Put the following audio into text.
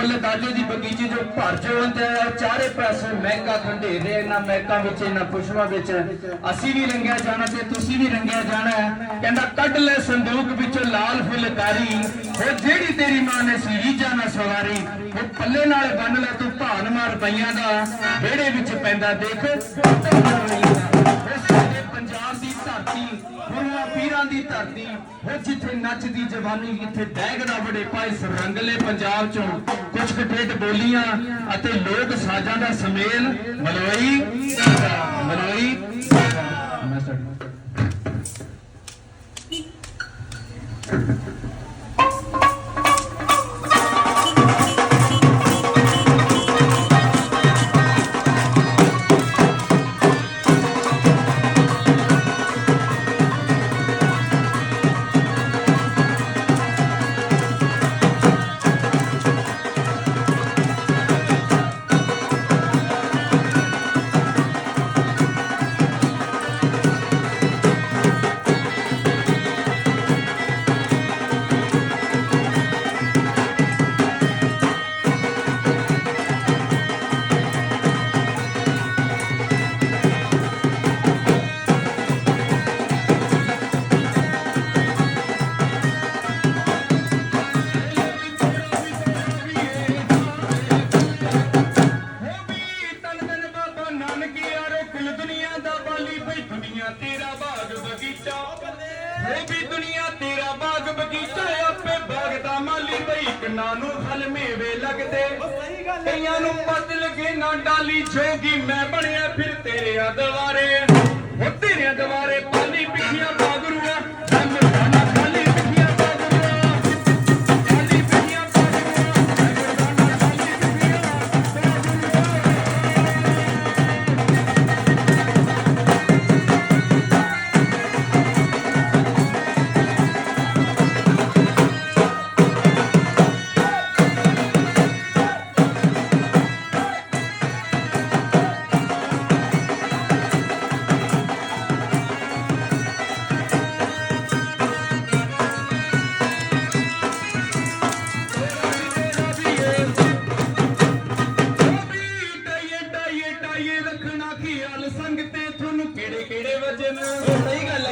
ਫੁੱਲ ਦਾਜੇ ਦੀ ਬਗੀਚੀ ਜੋ ਭਰ ਜੋ ਤੇ ਚਾਰੇ ਪਾਸੇ ਮਹਿਕਾ ਖੰਡੇਰੇ ਇਹਨਾਂ ਮਹਿਕਾਂ ਵਿੱਚ, ਇਹਨਾਂ ਪੁਸ਼ਪਾਂ ਵਿੱਚ ਅਸੀਂ ਵੀ ਰੰਗਿਆ ਜਾਣਾ ਤੇ ਤੁਸੀਂ ਵੀ ਰੰਗਿਆ ਜਾਣਾ ਹੈ। ਕਹਿੰਦਾ, ਕੱਢ ਲੈ ਸੰਦੂਕ ਵਿੱਚੋਂ ਲਾਲ ਫੁੱਲਕਾਰੀ ਉਹ ਜਿਹੜੀ ਤੇਰੀ ਮਾਂ ਨੇ ਸੀ ਰੀਝਾਂ ਨਾਲ ਸਵਾਰੀ, ਉਹ ਪੱਲੇ ਨਾਲ ਬੰਨ ਲੈ ਤੂੰ ਭਾਨ ਮਾਰ ਪਈਆਂ ਦਾ, ਵਿਹੜੇ ਵਿੱਚ ਪੈਂਦਾ ਦੇਖ ਪੰਜਾਬ ਦੀ ਧਰਤੀ, ਗੁਰੂਆਂ ਪੀਰਾਂ ਦੀ ਧਰਤੀ ਉਹ ਜਿੱਥੇ ਨੱਚਦੀ ਜਵਾਨੀ ਜਿੱਥੇ ਡੈਗਦਾ ਬੜੇ ਪਾਏ ਰੰਗਲੇ ਪੰਜਾਬ ਚੋਂ। ਕੁਝ ਕਟੇਟ ਬੋਲੀਆਂ ਅਤੇ ਲੋਕ ਸਾਜ਼ਾਂ ਦਾ ਸਮੇਲ ਮਲੋਈ ਮਲਵਈ ਮੈਂ ਸਟਾਰਟ ਨਾਨਕ ਯਾਰੋ ਕੁਲ ਦੁਨੀਆ ਦਾ ਬਾਲੀ ਬਈ ਦੁਨੀਆ ਤੇਰਾ ਬਾਗ ਬਗੀਚਾ। ਹੋ ਵੀ ਦੁਨੀਆ ਤੇਰਾ ਬਾਗ ਬਗੀਚਾ, ਆਪੇ ਬਾਗ ਦਾ ਮਾਲੀ ਬਈ ਕਿੰਨਾ ਨੂੰ ਫਲ ਮੇਵੇ ਲੱਗਦੇ। ਕਈਆਂ ਨੂੰ ਪਤ ਲਗੇ ਨਾ ਡਾਲੀ ਜੋਗੀ ਮੈਂ ਬਣਿਆ ਫਿਰ ਤੇਰੇ ਦੁਆਰੇ ਉਹ ਤੇਰੇ ਦੁਆਰੇ ਅੜੀਏ ਰੱਖਣਾ ਖਿਆਲ ਸੰਗ ਤੇ ਤੁਹਾਨੂੰ ਕਿਹੜੇ ਕਿਹੜੇ ਵਜਨ ਸਹੀ ਗੱਲ